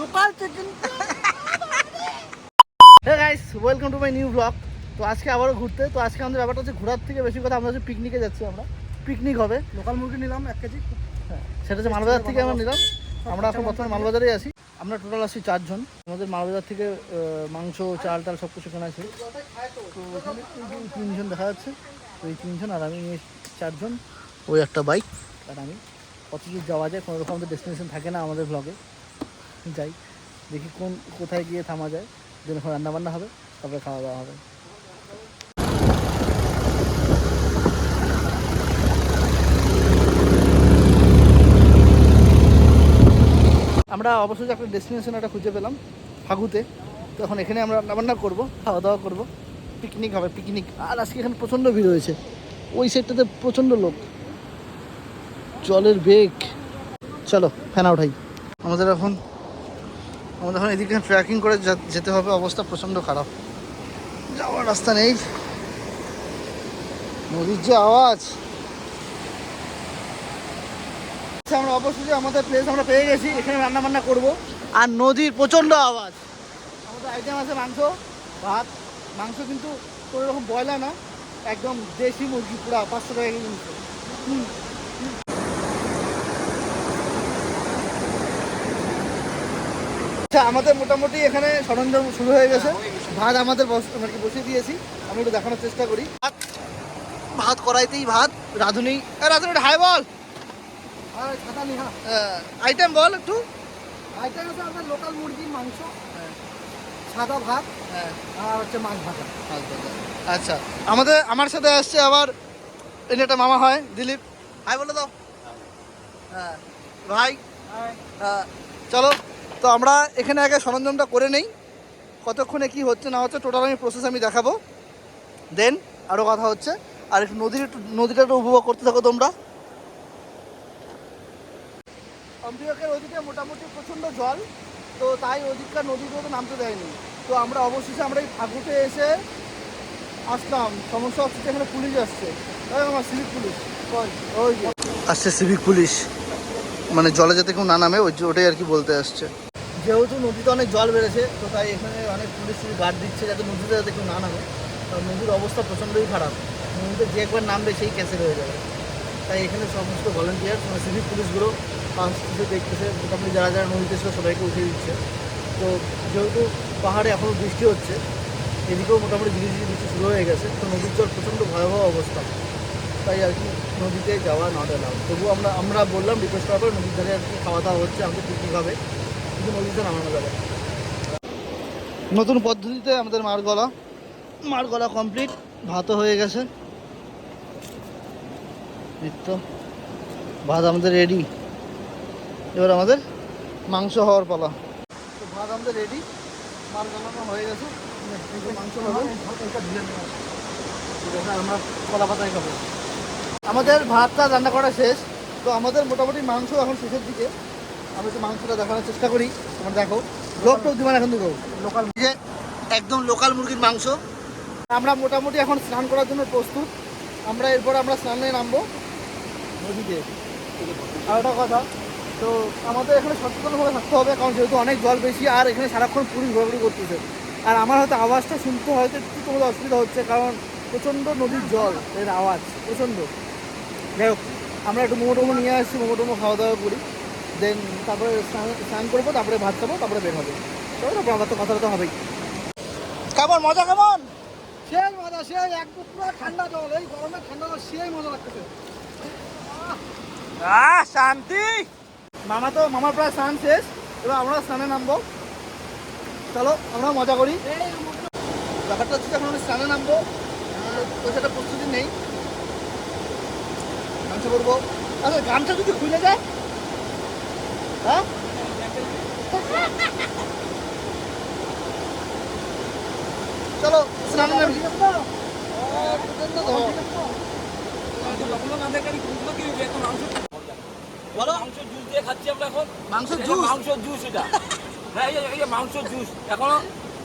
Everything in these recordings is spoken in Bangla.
Local chicken hey guys welcome to my new blog তো আজকে আবারও ঘুরতে। তো আজকে আমাদের ব্যাপারটা হচ্ছে ঘোরার থেকে বেশি কথা আমরা হচ্ছে পিকনিকে যাচ্ছি আমরা। পিকনিক হবে। লোকাল মুরগি নিলাম এক কেজি। হ্যাঁ, সেটা হচ্ছে মালবাজার থেকে আমরা নিলাম। আমরা এখন বর্তমানে মালবাজারেই আছি। আমরা টোটাল আছি চারজন। আমাদের মালবাজার থেকে মাংস চাল টাল সব কিছু কেনা আছে। তো তিনজন দেখা যাচ্ছে। তো এই তিনজন আর আমি চারজন। ওই একটা বাইক আর আমি। কত দূর যাওয়া যায় কোনো রকম আমাদের ডেস্টিনেশন থাকে না আমাদের ব্লগে যাই, দেখি কোন, কোথায় গিয়ে থামা যায়। যেন রান্না বান্না হবে, তারপরে খাওয়া দাওয়া হবে। আমরা অবশ্যই একটা ডেস্টিনেশন একটা খুঁজে পেলাম, ফাগুতে। তো এখন এখানে আমরা রান্নাবান্না করব, খাওয়া দাওয়া করব। পিকনিক হবে পিকনিক আর আজকে এখানে প্রচণ্ড ভিড় হয়েছে। ওই সাইডটাতে প্রচণ্ড লোক। জলের বেগ। চলো ফ্যানা উঠাই। আমাদের এখন আমাদের এখন এদিকে ট্রেকিং করে যেতে হবে অবস্থা প্রচণ্ড খারাপ। যাওয়ার রাস্তা নেই। নদীর যে আওয়াজ। আচ্ছা, আমরা অবশ্যই আমাদের প্লেস আমরা পেয়ে গেছি এখানে রান্না বান্না করব। আর নদীর প্রচণ্ড আওয়াজ। আমাদের আইটেম আছে মাংস ভাত। মাংস কিন্তু কোনো রকম বয়লা না একদম দেশি মুরগি পুরা পাঁচশো টাকা কেজি। আচ্ছা আমাদের মোটামুটি এখানে সরঞ্জাম শুরু হয়ে গেছে। ভাত আমাদের বস- মানে কি বসিয়ে দিয়েছি। আমি একটু দেখানোর চেষ্টা করি। ভাত ভাত করাইতেই ভাত। রাঁধুনি রাঁধুনি হাই বল। আইটেম বল একটু। আইটেম হচ্ছে আমাদের লোকাল মুরগির মাংস। সাদা ভাত হ্যাঁ। আর হচ্ছে মাছ ভাজা। আচ্ছা আমাদের আমার সাথে আসছে আবার এনে একটা মামা হয় দিলীপ। হাই বলে দাও। হ্যাঁ। ভাই। হ্যাঁ চলো। তো আমরা এখানে আগে সরঞ্জামটা করে নেই। কতক্ষণে কি হচ্ছে না হচ্ছে টোটাল আমি প্রসেস আমি দেখাবো। দেন আরও কথা হচ্ছে। আর একটু নদীর নদীটা একটু উপভোগ করতে থাকো তোমরা। অম্বিয়কের ওইদিকে মোটামুটি প্রচণ্ড জল, তো তাই ওদিককার নদীগুলোতে নামতে দেয়নি। তো আমরা অবশেষে আমরা এই ফাগুতে এসে আসলাম। সমস্যা হচ্ছে এখানে পুলিশ আসছে। আমার সিভিক পুলিশ। আসছে সিভিক পুলিশ। মানে জলে যাতে কেউ না নামে, ওই ওটাই আর কি বলতে আসছে। যেহেতু নদীতে অনেক জল বেড়েছে, তো তাই এখানে অনেক পুলিশ গার্ড দিচ্ছে যাতে নদীতে যাতে কেউ না নামে। কারণ নদীর অবস্থা প্রচণ্ডই খারাপ। নদীতে যে একবার নামবে সেই ক্যান্সেল হয়ে যাবে। তাই এখানে সমস্ত ভলেন্টিয়ার সিভিক পুলিশগুলো আসতেছে দেখতেছে। মোটামুটি যারা যারা নদীতে ছিল সবাইকে উঠিয়ে দিচ্ছে। তো যেহেতু পাহাড়ে এখনও বৃষ্টি হচ্ছে, এদিকেও মোটামুটি ধীরে ধীরে বৃষ্টি শুরু হয়ে গেছে। তো নদীর জল প্রচণ্ড ভয়াবহ অবস্থা। তাই আর কি নদীতে যাওয়া নট এলাও তবু আমরা আমরা বললাম রিকোয়েস্ট করার পর নদীর ধারে আর কি খাওয়া দাওয়া হচ্ছে। আমাদের পিকনিক হবে। নতুন পদ্ধতিতে আমাদের মার গলা। মার গলা কমপ্লিট ভাতও হয়ে গেছে। নিত্য ভাত আমাদের রেডি এবার আমাদের মাংস হওয়ার পালা। তো ভাত আমাদের রেডি মার গলানো হয়ে গেছে। মাংস আমরা কলা আমাদের ভাতটা রান্না করা শেষ। তো আমাদের মোটামুটি মাংস এখন শেষের দিকে। আমি একটু মাংসটা দেখানোর চেষ্টা করি। তোমরা দেখো। লোক টোক এখন দেখো লোকাল একদম লোকাল মুরগির মাংস। আমরা মোটামুটি এখন স্নান করার জন্য প্রস্তুত। আমরা এরপর আমরা স্নানে নামবো। নদীতে আর একটা কথা, তো আমাদের এখানে সচেতনভাবে থাকতে হবে, কারণ যেহেতু অনেক জল বেশি, আর এখানে সারাক্ষণ পুলিশ ঘোরাঘুরি করতেছে। আর আমার হয়তো আওয়াজটা শুনতে হয়তো একটু তোমাদের অসুবিধা হচ্ছে, কারণ প্রচণ্ড নদীর জল, এর আওয়াজ, প্রচণ্ড। যাই হোক, আমরা একটু মোমো টোমো নিয়ে আসছি মোমো টোমো খাওয়া দাওয়া করি। দেন তারপরে স্নান করব তারপরে ভাত খাব তারপরে বের হবে। চলো তারপর আমার তো কথা তো হবেই। কেমন মজা কেমন? সেই মজা সেই এক পুরো ঠান্ডা জল এই গরমে ঠান্ডা জল সেই মজা লাগতেছে। আহ শান্তি! মামা তো মামার প্রায় স্নান শেষ এবার আমরা স্নানে নামবো। চলো আমরা মজা করি। ব্যাপারটা হচ্ছে এখন স্নানে নামবো তো সেটা প্রস্তুতি নেই। গামছা করব আচ্ছা গামছা যদি খুলে যায় হ্যাঁ চলো স্নানে নামি বলো। মাংস জুস দিয়ে খাচ্ছি আমরা এখন। মাংস জুস মাংস জুস এটা। হ্যাঁ এই যে- মাংস জুস এখনও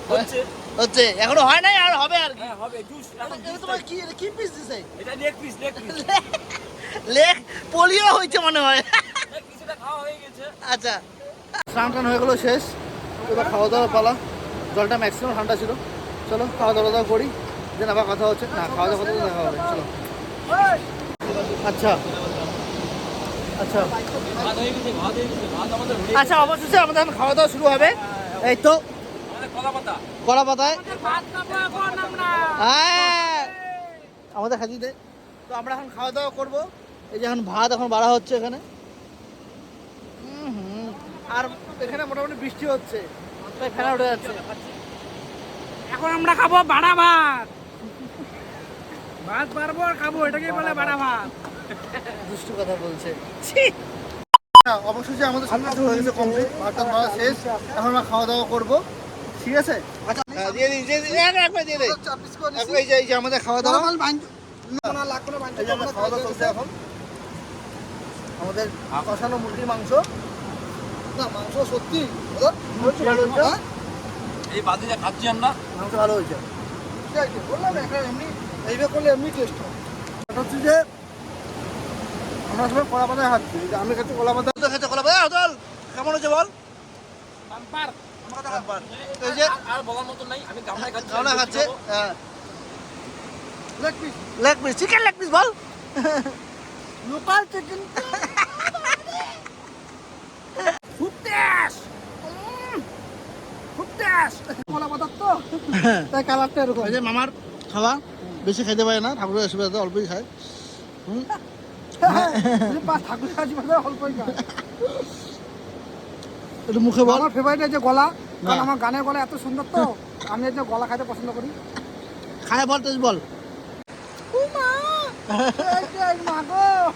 হচ্ছে। হচ্ছে। এখনও হয় নাই আর হবে আর কি। হ্যাঁ হবে। জুস এখন তোমার কি এটা কি পিস দিছে? এটা leg piece leg piece polio হয়েছে মনে হয় কিছুটা খাওয়া হয়ে গেছে আচ্ছা। স্নান টান হয়ে গেলো, শেষ। এবার খাওয়া দাওয়া পালা। জলটা ম্যাক্সিমাম ঠান্ডা ছিল। চলো, খাওয়া দাওয়া দাওয়া করি। দেন আবার কথা হচ্ছে। না, খাওয়া দাওয়া করতে দেখা হবে। চলো। আচ্ছা। আচ্ছা। আচ্ছা অবশেষে আমাদের এখন খাওয়া দাওয়া শুরু হবে। এই তো। কলা পাতায় হ্যাঁ। আমাদের দে তো আমরা এখন খাওয়া দাওয়া করব। এই যে এখন ভাত এখন বাড়া হচ্ছে এখানে। আর এখানে মোটামুটি বৃষ্টি হচ্ছে। তাই ফেনা উঠে যাচ্ছে। এখন আমরা খাব বাড়া ভাত। ভাত পারব আর খাব এটাকেই বলে বাড়া ভাত। দুষ্টু কথা বলছে। অবশেষে আমাদের সব কিছু হয়ে গেছে কমপ্লিট ভাতটা মারা শেষ এখন আমরা খাওয়া দাওয়া করব। ঠিক আছে? হ্যাঁ, দিয়ে দিই দিয়ে দিই এক- একবার দিয়ে দিই একবার এই যে আমাদের খাওয়া দাওয়া। এই যে আমরা খাওয়া দাওয়া চলছে এখন। আমাদের কষানো মুরগির মাংস। না মাংস সত্যি। হয়েছে? হ্যাঁ? এই বাদে যা খাচ্ছি আমরা। মাংস ভালো হয়েছে। বললাম একটা এমনি এইভাবে করলে এমনি টেস্ট হয়। হচ্ছে যে আমরা সবাই কলা পাতায় খাচ্ছি যে আমি খাচ্ছি কলা পাতা। তো খাচ্ছে কলা পাতা? হতল কেমন হচ্ছে বল? বাম্পার এই যে আর বলার মতো নাই আমি গামলায় খাচ্ছি হ্যাঁ। Leg piece leg piece chicken leg piece বল। লোকাল চিকেন খুব টেস্ট খুব টেস্ট কলা পাতার তাই কালারটা এরকম। যে মামার খাওয়া বেশি খাইতে পারে না ঠাকুরের আশীর্বাদে অল্পই খায়। ঠাকুর কাজ অল্পই খায়। একটু মুখে বল। আমার ফেভারিট যে গলা কারণ আমার গানের গলা এত সুন্দর তো আমি যে গলা খাইতে পছন্দ করি। খায় বল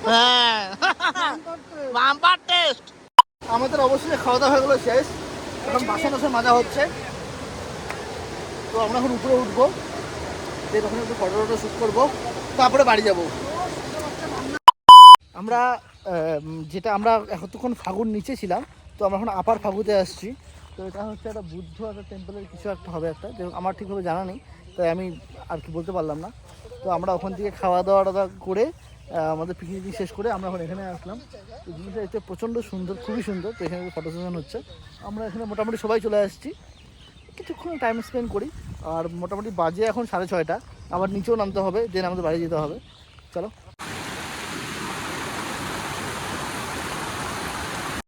হ্যাঁ। আমাদের অবশ্যই খাওয়া দাওয়া হয়ে গেলো শেষ। এখন বাসন টাসন মাজা হচ্ছে। তো আমরা এখন উপরে উঠবো দিয়ে তখন একটু ফটো টটো শ্যুট করব, তারপরে বাড়ি যাব। আমরা যেটা আমরা এতক্ষণ ফাগুর নিচে ছিলাম, তো আমরা এখন আপার ফাগুতে আসছি। তো এটা হচ্ছে একটা বুদ্ধ একটা টেম্পলের কিছু একটা হবে একটা যে আমার ঠিকভাবে জানা নেই, তাই আমি আর কি বলতে পারলাম না। তো আমরা ওখান থেকে খাওয়া দাওয়া টাওয়া করে আমাদের পিকনিক শেষ করে আমরা এখন এখানে আসলাম। তো জিনিসটা এতে প্রচণ্ড সুন্দর, খুবই সুন্দর, তো এখানে ফটো সেশন হচ্ছে। আমরা এখানে মোটামুটি সবাই চলে আসছি। কিছুক্ষণ টাইম স্পেন্ড করি, আর মোটামুটি বাজে এখন সাড়ে ছয়টা। আবার নিচেও নামতে হবে দেন আমাদের বাড়ি যেতে হবে। চলো।